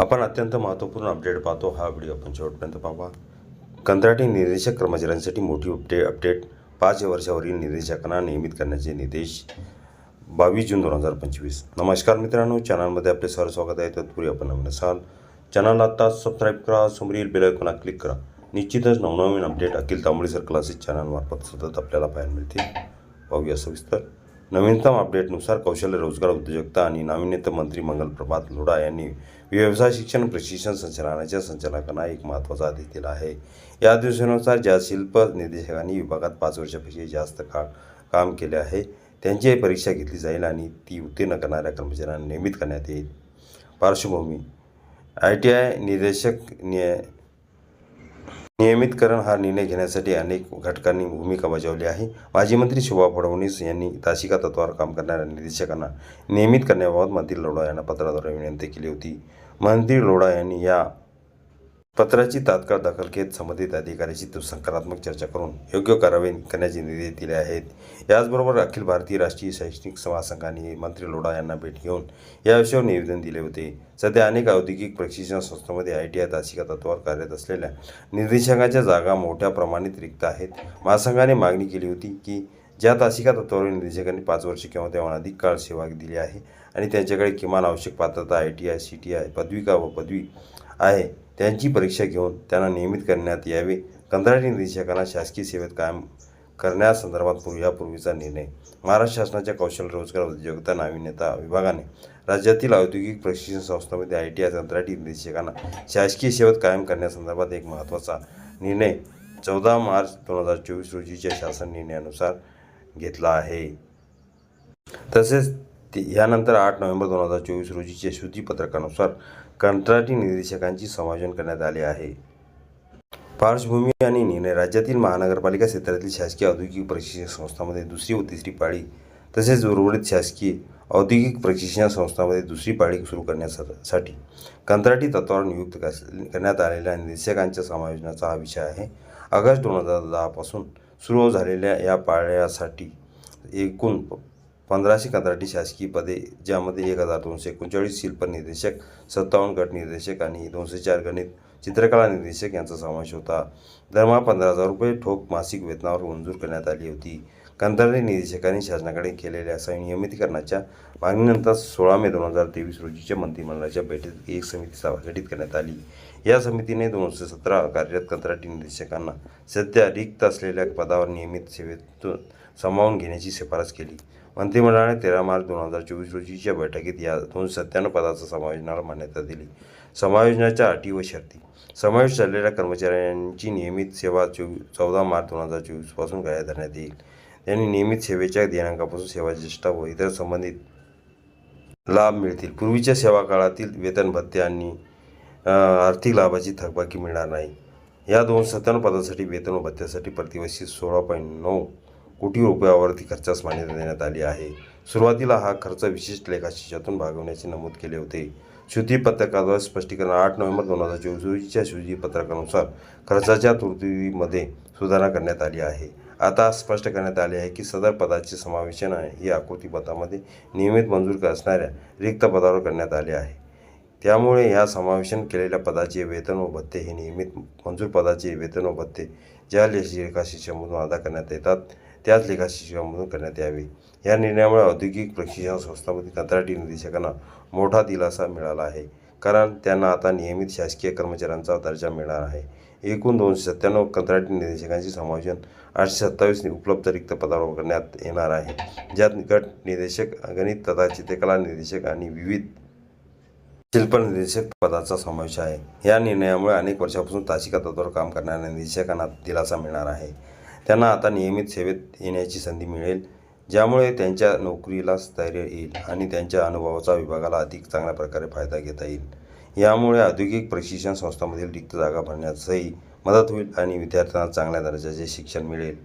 आपण अत्यंत महत्त्वपूर्ण अपडेट पाहतो. हा व्हिडिओ आपण शेवटपर्यंत पाहा कंत्राटी निर्देशक कर्मचाऱ्यांसाठी मोठी अपडे अपडेट पाच वर्षावरील निर्देशकांना नियमित करण्याचे निर्देश. बावीस जून दोन हजार पंचवीस. नमस्कार मित्रांनो चॅनलमध्ये आपले सर स्वागत आहे. तत्पूर्वी आपण नवीन असाल चॅनलला आत्ता सबस्क्राईब करा समोरील बेलायकोना क्लिक करा. निश्चितच नवनवीन अपडेट अखिल तांबडी सर क्लासेस चॅनलमार्फत सतत आपल्याला पाहायला मिळतील. पाहूया सविस्तर. नवीनतम अपडेटनुसार कौशल्य रोजगार उद्योजकता आणि नाविन्यता मंत्री मंगल प्रभात लोढा यांनी व्यवसाय शिक्षण प्रशिक्षण संचालनाच्या संचालकांना एक महत्त्वाचा आदेश दिला आहे. या दिवसानुसार ज्या शिल्प निर्देशकांनी विभागात पाच वर्षापेक्षा जास्त काळ काम केले आहे त्यांची परीक्षा घेतली जाईल आणि ती उत्तीर्ण करणाऱ्या कर्मचाऱ्यांना नियमित करण्यात येईल. पार्श्वभूमी आय टी आय निर्देशक निय नियमितकरण हा निर्णय घेण्यासाठी अनेक घटकांनी भूमिका बजावली आहे. माजी मंत्री शोभा फडणवीस यांनी तासिका तत्वावर काम करणाऱ्या निदेशकांना नियमित करण्याबाबत मंत्री लोढा यांना पत्राद्वारे विनंती केली होती. मंत्री लोढा यांनी या पत्राची तात्काळ दखल घेत संबंधित अधिकाऱ्याशी सकारात्मक चर्चा करून योग्य कारवाई करण्याचे निर्देश दिले आहेत. याचबरोबर अखिल भारतीय राष्ट्रीय शैक्षणिक महासंघाने मंत्री लोढा यांना भेट घेऊन या विषयावर निवेदन दिले होते. सध्या अनेक औद्योगिक प्रशिक्षण संस्थांमध्ये आय टी आय तासिका तत्वावर कार्यरत असलेल्या निर्देशकांच्या जागा मोठ्या प्रमाणात रिक्त आहेत. महासंघाने मागणी केली होती की ज्या तासिका तत्वावर निर्देशकांनी पाच वर्ष किंवा त्याहून अधिक काळ सेवा दिली आहे आणि त्यांच्याकडे किमान आवश्यक पात्रता I T I C T I पदविका व पदवी आहे. त्यांची परीक्षा घेऊन त्यांना नियमित करण्यात यावे. कंत्राटी निरीक्षकांना शासकीय सेवेत कायम करण्यासंदर्भात पूर्वी यापूर्वीचा निर्णय. महाराष्ट्र शासनाच्या कौशल्य रोजगार उद्योजकता नाविन्यता विभागाने राज्यातील औद्योगिक प्रशिक्षण संस्थांमध्ये आय टी आय कंत्राटी निरीक्षकांना शासकीय सेवेत कायम करण्यासंदर्भात एक महत्त्वाचा निर्णय चौदा मार्च दोन हजार चोवीस रोजीच्या शासन निर्णयानुसार घेतला आहे. तसेच ते- यानंतर आठ नोव्हेंबर दोन हजार चोवीस रोजीच्या श्रुतीपत्रकानुसार कंत्राटी निरीक्षकांची समायोजन करण्यात आले आहे. पार्श्वभूमी आणि निर्णय राज्यातील महानगरपालिका क्षेत्रातील शासकीय औद्योगिक प्रशिक्षण संस्थांमध्ये दुसरी व तिसरी पाळी तसेच उर्वरित शासकीय औद्योगिक प्रशिक्षण संस्थांमध्ये दुसरी पाळी सुरू करण्यासाठी कंत्राटी तत्वावर नियुक्त कस- करण्यात आलेल्या निरीक्षकांच्या समायोजनाचा हा विषय आहे. ऑगस्ट दोन हजार दहापासून सुरू झालेल्या या पाळ्यासाठी एकूण पंधराशे कंत्राटी शासकीय पदे ज्यामध्ये एक हजार दोनशे एकोणचाळीस शिल्प निर्देशक सत्तावन्न गट निर्देशक आणि दोनशे चार गणित चित्रकला निर्देशक यांचा समावेश होता. दरमहा पंधरा हजार रुपये ठोक मासिक वेतनावर मंजूर करण्यात आली होती. कंत्राटी निर्देशकांनी शासनाकडे केलेल्या संनियमितीकरणाच्या मागणीनंतर सोळा मे दोन हजार तेवीस रोजीच्या मंत्रिमंडळाच्या बैठकीत एक समिती सभागटित करण्यात आली. या समितीने दोनशे सतरा कार्यरत कंत्राटी निर्देशकांना सध्या रिक्त असलेल्या पदावर नियमित सेवेतून सामावून घेण्याची शिफारस केली. मंत्रिमंडळाने तेरा मार्च दोन हजार चोवीस रोजीच्या बैठकीत या दोन सत्त्याण्णव पदाचा समायोजनाला मान्यता दिली. समायोजनाच्या अटी व शर्ती. समावेश झालेल्या कर्मचाऱ्यांची नियमित सेवा चोवी चौदा मार्च दोन हजार चोवीसपासून काय धरण्यात येईल. त्यांनी नियमित सेवेच्या दिनांकापासून सेवा ज्येष्ठा व इतर संबंधित लाभ मिळतील. पूर्वीच्या सेवा काळातील वेतन भत्ते आणि आर्थिक लाभाची थकबाकी मिळणार नाही. या दोन सत्त्याण्णव पदासाठी वेतन व भत्त्यासाठी प्रतिवर्षी सोळा पॉईंट नऊ कोटी रुपयावरती खर्चास मान्यता देण्यात आली आहे. सुरुवातीला हा खर्च विशिष्ट लेखाशिषातून भागवण्याचे नमूद केले होते. शुद्धीपत्रकाद्वारे स्पष्टीकरण आठ नोव्हेंबर दोन हजार चोवीस रोजीच्या शुद्धीपत्रकानुसार खर्चाच्या तरतुदीमध्ये सुधारणा करण्यात आली आहे. आता स्पष्ट करण्यात आले आहे की सदर पदाचे समावेशन आहे. ही आकृतीपथामध्ये नियमित मंजूर असणाऱ्या रिक्त पदावर करण्यात आले आहे. त्यामुळे ह्या समावेशन केलेल्या पदाचे वेतन व भत्ते हे नियमित मंजूर पदाचे वेतन व भत्ते ज्या लेखाशिषामधून अदा करण्यात येतात त्याच लेखाशिषामधून करण्यात यावे. या निर्णयामुळे औद्योगिक प्रशिक्षण संस्थांमधील कंत्राटी निदेशकांना मोठा दिलासा मिळाला आहे. कारण त्यांना आता नियमित शासकीय कर्मचाऱ्यांचा दर्जा मिळणार आहे. एकूण दोनशे सत्त्याण्णव कंत्राटी निदेशकांचे समायोजन आठशे सत्तावीस उपलब्ध रिक्त पदावर करण्यात येणार आहे. ज्यात गट निदेशक गणित तथा चित्रकला निदेशक आणि विविध शिल्पनिर्देशक पदाचा समावेश आहे. या निर्णयामुळे अनेक वर्षापासून तासिका तत्वावर काम करणाऱ्या निदेशकांना दिलासा मिळणार आहे. त्यांना आता नियमित सेवेत येण्याची संधी मिळेल ज्यामुळे त्यांच्या नोकरीला स्थैर्य येईल आणि त्यांच्या अनुभवाचा विभागाला अधिक चांगल्या प्रकारे फायदा घेता येईल. यामुळे औद्योगिक प्रशिक्षण संस्थांमधील रिक्त जागा भरण्यासही मदत होईल आणि विद्यार्थ्यांना चांगल्या दर्जाचे शिक्षण मिळेल.